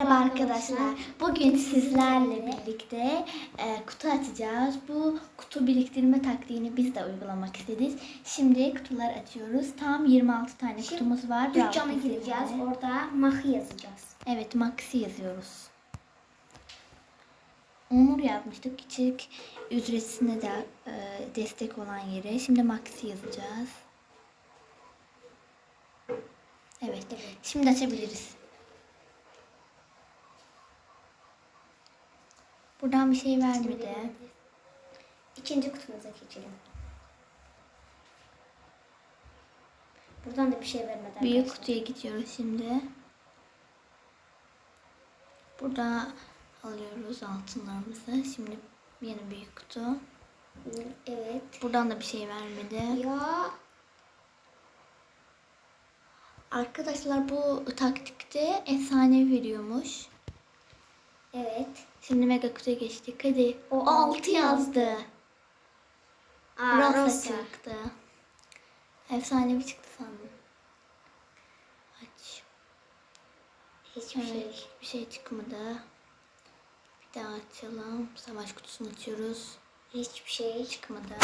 Merhaba arkadaşlar. Bugün sizlerle birlikte e, kutu açacağız. Bu kutu biriktirme taktiğini biz de uygulamak istedik. Şimdi kutular açıyoruz. Tam 26 tane kutumuz var. Dükkana gireceğiz. Orada mahı yazacağız. Evet, Maxi yazıyoruz. Onur yazmıştık. Küçük ücretsine de e, destek olan yere. Şimdi Maxi yazacağız. Evet. Şimdi açabiliriz. Buradan bir şey vermedi. İkinci kutumuza geçelim. Buradan da bir şey. Büyük arkadaşlar. kutuya gidiyoruz şimdi. Burada alıyoruz altınlarımızı. Şimdi yeni büyük kutu. Evet. Buradan da bir şey vermedi. Ya Arkadaşlar bu taktikte efsane veriyormuş. evet. Şimdi mega kutuya geçtik. Hadi. O O, altı 6 yazdı. Aa, Rosa. çıktı. Efsane bir çıktı sandım. Aç. Hiçbir Evet, şey. bir şey çıkmadı. Bir daha açalım. Savaş kutusunu açıyoruz. Hiçbir şey. Çıkmadı.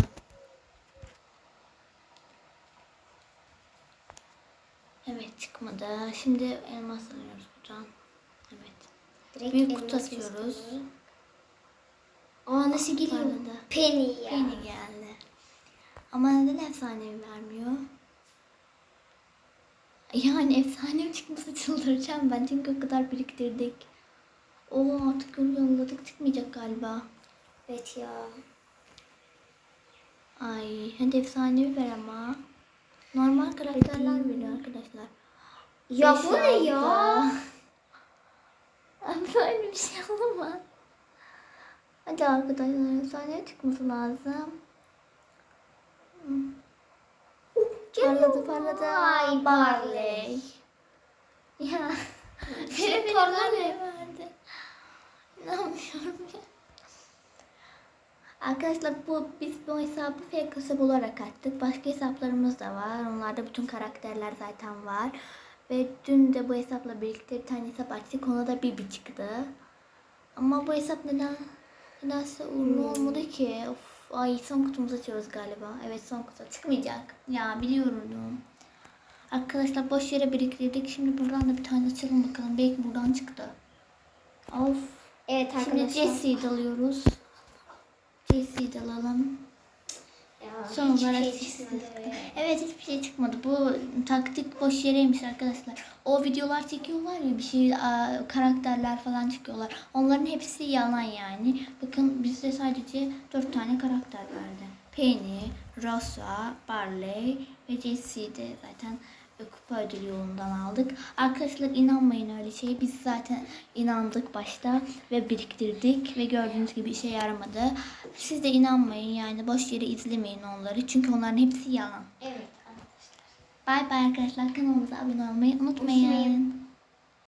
Evet çıkmadı. Şimdi elmas alıyoruz buradan. Direkt Büyük kutu yazıyor. Aa nasıl geliyor? Penny ya. Yeni geldi. Ama neden efsanevi vermiyor? Yani efsanevi çıkması çıldıracağım ben çünkü o kadar biriktirdik. Oo artık yol yolladık çıkmayacak galiba. Evet ya. Ay hadi efsanevi ver ama. Normal karakterler veriyor arkadaşlar. Ya Beş bu ne ya? Böyle bir şey olamaz. Hadi arkadaşlar efsane çıkması lazım. Parladı parladı. Ay Barley. Ya. şey Biri beni parladı. Barley verdi. İnanmıyorum ya. Arkadaşlar bu biz bu hesabı fake hesap olarak açtık. Başka hesaplarımız da var. Onlarda bütün karakterler zaten var. Ve dün de bu hesapla birlikte bir tane hesap açtık. Ona da bir bir çıktı. Ama bu hesap neden nedense uğurlu olmadı ki. Of, ay son kutumuzu açıyoruz galiba. Evet son kutu çıkmayacak. Ya biliyorum. Arkadaşlar boş yere biriktirdik. Şimdi buradan da bir tane açalım bakalım. Belki buradan çıktı. Of. Evet Şimdi arkadaşlar. Jesse'yi de alıyoruz. Jesse'yi de alalım. Ya, Son hiçbir olarak şey Jesse'yi çıkmadı. Evet hiçbir şey çıkmadı. Bu taktik boş yereymiş arkadaşlar. O videolar çekiyorlar ya bir şey karakterler falan çıkıyorlar. Onların hepsi yalan yani. Bakın bizde sadece dört tane karakter verdi. Penny, Rosa, Barley ve Jesse'yi de zaten kupa ödülü yolundan aldık. Arkadaşlar inanmayın öyle şeye. Biz zaten inandık başta ve biriktirdik ve gördüğünüz gibi işe yaramadı. Siz de inanmayın yani boş yere izlemeyin onları. Çünkü onların hepsi yalan. Evet. Bay bay arkadaşlar kanalımıza abone olmayı unutmayın. Unutmayın.